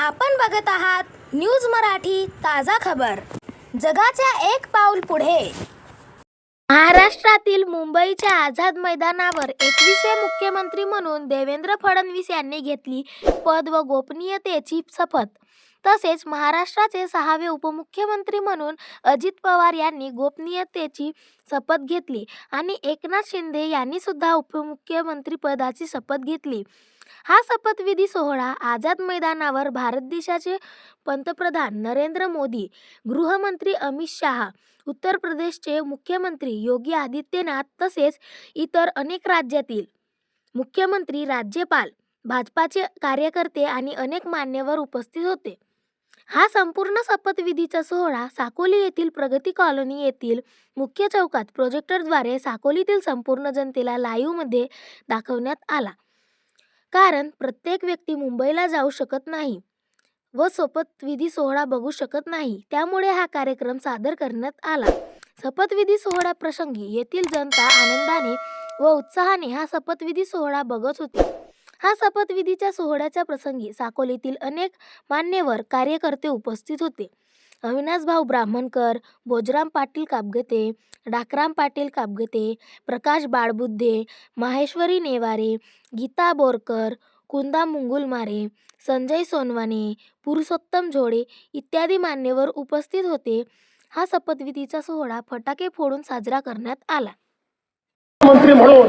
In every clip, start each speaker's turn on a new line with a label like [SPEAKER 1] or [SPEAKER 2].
[SPEAKER 1] आपण बघत आहात न्यूज मराठी ताजा खबर. जगाच्या एक पाऊल पुढे. महाराष्ट्रातील मुंबईच्या आझाद मैदानावर एकवीसवे मुख्यमंत्री म्हणून देवेंद्र फडणवीस यांनी घेतली पद व गोपनीयतेची शपथ. तसेच महाराष्ट्राचे सहावे उपमुख्यमंत्री म्हणून अजित पवार यांनी गोपनीयतेची शपथ घेतली आणि एकनाथ शिंदे यांनी सुद्धा उपमुख्यमंत्री पदाची शपथ घेतली. हा शपथविधी सोहळा आझाद मैदानावर भारत देशाचे पंतप्रधान नरेंद्र मोदी गृहमंत्री अमित शहा उत्तर प्रदेशचे मुख्यमंत्री योगी आदित्यनाथ तसेच इतर अनेक राज्यातील मुख्यमंत्री राज्यपाल भाजपाचे कार्यकर्ते आणि अनेक मान्यवर उपस्थित होते. हा संपूर्ण शपथविधीचा सोहळा साकोली येथील प्रगती कॉलनी येथील मुख्य चौकात प्रोजेक्टरद्वारे साकोलीतील संपूर्ण जनतेला लाईव्हमध्ये दाखवण्यात आला. कारण प्रत्येक व्यक्ती मुंबईला जाऊ शकत नाही व शपथविधी सोहळा बघू शकत नाही त्यामुळे हा कार्यक्रम सादर करण्यात आला. शपथविधी सोहळ्याप्रसंगी येथील जनता आनंदाने व उत्साहाने हा शपथविधी सोहळा बघत होती. हा शपथविधीच्या सोहळ्याच्या प्रसंगी साकोलीतील अनेक मान्यवर कार्यकर्ते उपस्थित होते. अविनाश भाऊ ब्राह्मणकर भोजराम पाटील कापगते डाकराम पाटील कापगते प्रकाश बाळबुद्धे माहेश्वरी नेवारे गीता बोरकर कुंदा मुंगुलमारे संजय सोनवाने पुरुषोत्तम झोडे इत्यादी मान्यवर उपस्थित होते. हा शपथविधीचा सोहळा फटाके फोडून साजरा करण्यात आला.
[SPEAKER 2] मंत्री म्हणून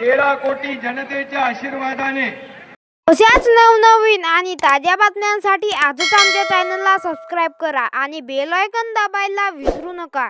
[SPEAKER 3] तेरा कोटी जनतेच्या आशीर्वादाने.
[SPEAKER 4] अशाच नवनवीन आणि ताज्या बातम्यांसाठी आजच आमच्या चॅनलला सबस्क्राईब करा आणि बेल आयकन दाबायला विसरू नका.